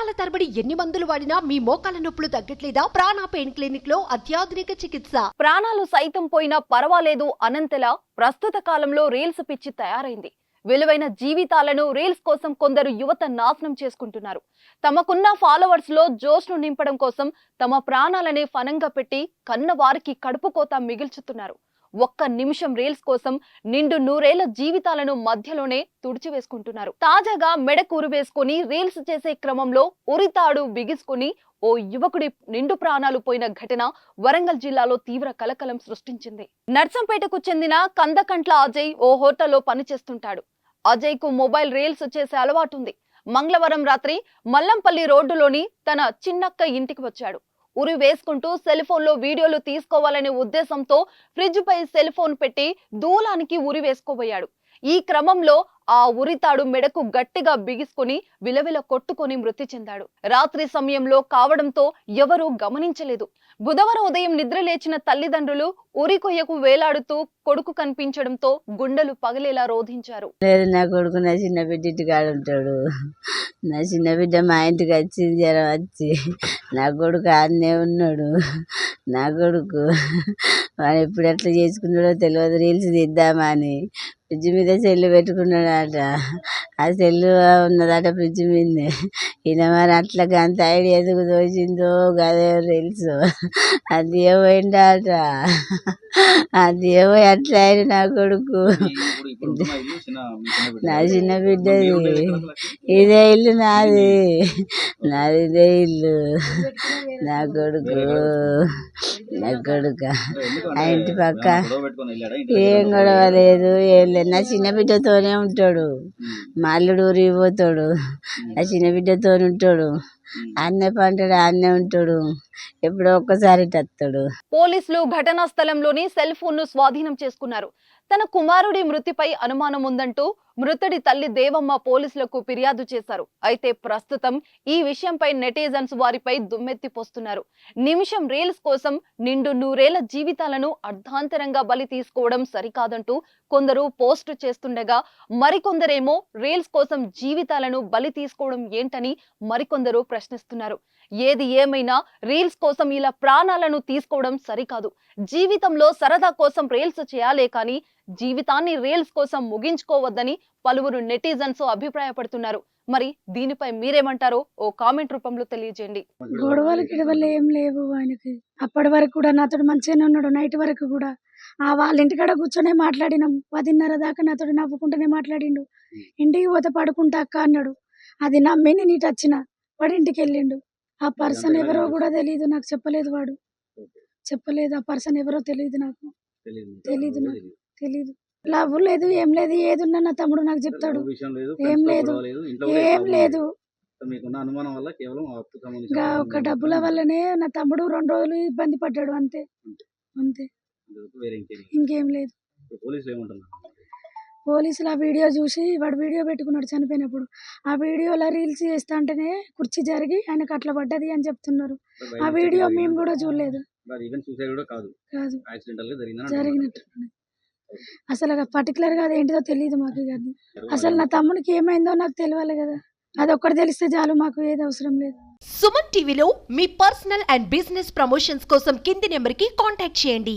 సంవత్సరాల తరబడి ఎన్ని మందులు వాడినా మీ మోకాల నొప్పులు తగ్గట్లేదా? ప్రాణ పెయిన్ క్లినిక్లో అత్యాధునిక చికిత్స. ప్రాణాలు సైతం పోయినా పర్వాలేదు అనంతలా ప్రస్తుత కాలంలో రీల్స్ పిచ్చి తయారైంది. విలువైన జీవితాలను రీల్స్ కోసం కొందరు యువత నాశనం చేసుకుంటున్నారు. తమకున్న ఫాలోవర్స్లో జోష్ను నింపడం కోసం తమ ప్రాణాలనే ఫనంగా పెట్టి కన్న వారికి కడుపు కోత మిగిల్చుతున్నారు. ఒక్క నిమిషం రీల్స్ కోసం నిండు నూరేళ్ళ జీవితాలను మధ్యలోనే తుడిచివేసుకుంటున్నారు. తాజాగా మెడకూరు వేసుకుని రీల్స్ చేసే క్రమంలో ఉరితాడు బిగిసుకుని ఓ యువకుడి నిండు ప్రాణాలు పోయిన ఘటన వరంగల్ జిల్లాలో తీవ్ర కలకలం సృష్టించింది. నర్సంపేటకు చెందిన కందకంట్ల అజయ్ ఓ హోటల్లో పనిచేస్తుంటాడు. అజయ్కు మొబైల్ రీల్స్ చేసే అలవాటుంది మంగళవారం రాత్రి మల్లంపల్లి రోడ్డులోని తన చిన్నక్క ఇంటికి వచ్చాడు. ఉరి వేసుకుంటూ సెల్ ఫోన్లో వీడియోలు తీసుకోవాలనే ఉద్దేశంతో ఫ్రిడ్జ్ పై సెల్ ఫోన్ పెట్టి దూలానికి ఉరి వేసుకోబోయాడు ఈ క్రమంలో ఆ ఉరితాడు మెడకు గట్టిగా బిగిసుకుని విలవిల కొట్టుకొని మృతి చెందాడు. రాత్రి సమయంలో కావడంతో ఎవరూ గమనించలేదు. బుధవారం ఉదయం నిద్ర లేచిన తల్లిదండ్రులు ఉరి కొయ్యకు వేలాడుతూ కొడుకు కనిపించడంతో గుండెలు పగిలేలా రోధించారు. లేదు నా కొడుకు నా చిన్న బిడ్డ ఇంటికాడ ఉంటాడు. నా చిన్న బిడ్డ మా ఇంటికి వచ్చింది జ్వరం వచ్చి. నా కొడుకు ఆడనే ఉన్నాడు. నా కొడుకు. వాడు ఎప్పుడు ఎట్లా చేసుకున్నాడో తెలియదు రీల్స్ తీద్దామని. ఫ్రిడ్జ్ మీద సెల్లు పెట్టుకున్నాడట. ఆ సెల్లు ఉన్నదట ఫ్రిడ్జ్ మీదనే ఈయన మరి అట్లా అంత ఐడియా ఎందుకు తోచిందో గదే రీల్స్ అది ఏమైందట అది ఏమో అట్లా అయింది నా కొడుకు. నా చిన్న బిడ్డది. ఇదే ఇల్లు నాది. నాది ఇదే ఇల్లు. నా కొడుకు. కొడుక ఆ ఇంటి పక్క ఏం గొడవ లేదు ఏం లేదు. నా చిన్న బిడ్డతోనే ఉంటాడు. మా అల్లుడు ఊరికి పోతాడు. నా చిన్న బిడ్డతోనే ఉంటాడు. అన్నే పంటాడు అన్నే ఉంటాడు. ఎప్పుడో ఒక్కసారి ఇటు వస్తాడు పోలీసులు ఘటనా స్థలంలోని సెల్ ఫోన్ను స్వాధీనం చేసుకున్నారు. తన కుమారుడి మృతిపై అనుమానం ఉందంటూ మృతుడి తల్లి దేవమ్మ పోలీసులకు ఫిర్యాదు చేశారు. అయితే ప్రస్తుతం ఈ విషయంపై నెటిజన్స్ వారిపై దుమ్మెత్తిపోస్తున్నారు. నిమిషం రీల్స్ కోసం నిండు నూరేళ్ళ జీవితాలను అర్ధాంతరంగా బలి తీసుకోవడం సరికాదంటూ కొందరు పోస్టు చేస్తుండగా మరికొందరేమో రీల్స్ కోసం జీవితాలను బలి తీసుకోవడం ఏంటని మరికొందరు ప్రశ్నిస్తున్నారు. ఏది ఏమైనా రీల్స్ కోసం ఇలా ప్రాణాలను తీసుకోవడం సరికాదు. జీవితంలో సరదా కోసం రీల్స్ చేయాలే కానీ జీవితాన్ని రీల్స్ కోసం ముగించుకోవద్దని పలువురు నెటిజన్స్ అభిప్రాయపడుతున్నారు. మరి దీనిపై మీరేమంటారో ఓ కామెంట్ రూపంలో తెలియజేయండి. గొడవలు గిడవలు ఏం లేవు ఆయనకి. అప్పటి వరకు కూడా నాతోడు మంచిగానే ఉన్నాడు. నైట్ వరకు కూడా ఆ వాళ్ళ ఇంటికాడ కూర్చొనే మాట్లాడినాం. పదిన్నర దాకా నాతోడు నవ్వుకుంటూనే మాట్లాడిండు. ఇంటికి పోతే పడుకుంటా అక్క అన్నాడు. అది నమ్మి నేను ఇటు వచ్చిన. వాడి ఇంటికి వెళ్ళిండు. ఆ పర్సన్ ఎవరో కూడా తెలియదు నాకు చెప్పలేదు వాడు. చెప్పలేదు ఆ పర్సన్ ఎవరో తెలియదు నాకు. తెలీదు నాకు. తెలీదు లవ్ లేదు ఏం లేదు ఏది ఉన్నా నా తమ్ముడు నాకు చెప్తాడు. ఏం లేదు. ఏం లేదు. ఇంకా ఒక డబ్బుల వల్లనే నా తమ్ముడు రెండు రోజులు ఇబ్బంది పడ్డాడు అంతే. అంతే. ఇంకేం లేదు. పోలీసులు ఆ వీడియో చూసి వాడు వీడియో పెట్టుకున్నాడు చనిపోయినప్పుడు. ఆ వీడియోలో రీల్స్ చేస్తా అంటేనే కుర్చీ జరిగి ఆయనకు అట్లా పడ్డది అని చెప్తున్నారు. ఆ వీడియో మేము కూడా చూడలేదు. కాదు. జరిగినట్టు. అసలు పర్టికులర్గా అది ఏంటిదో తెలియదు మాకు అది. అసలు నా తమ్మునికి ఏమైందో నాకు తెలియాలి కదా. అది ఒక్కటి తెలిస్తే చాలు మాకు ఏది అవసరం లేదు. సుమన్ టీవీలో మీ పర్సనల్ అండ్ బిజినెస్ ప్రమోషన్స్ కోసం కింది నెంబర్కి కాంటాక్ట్ చేయండి.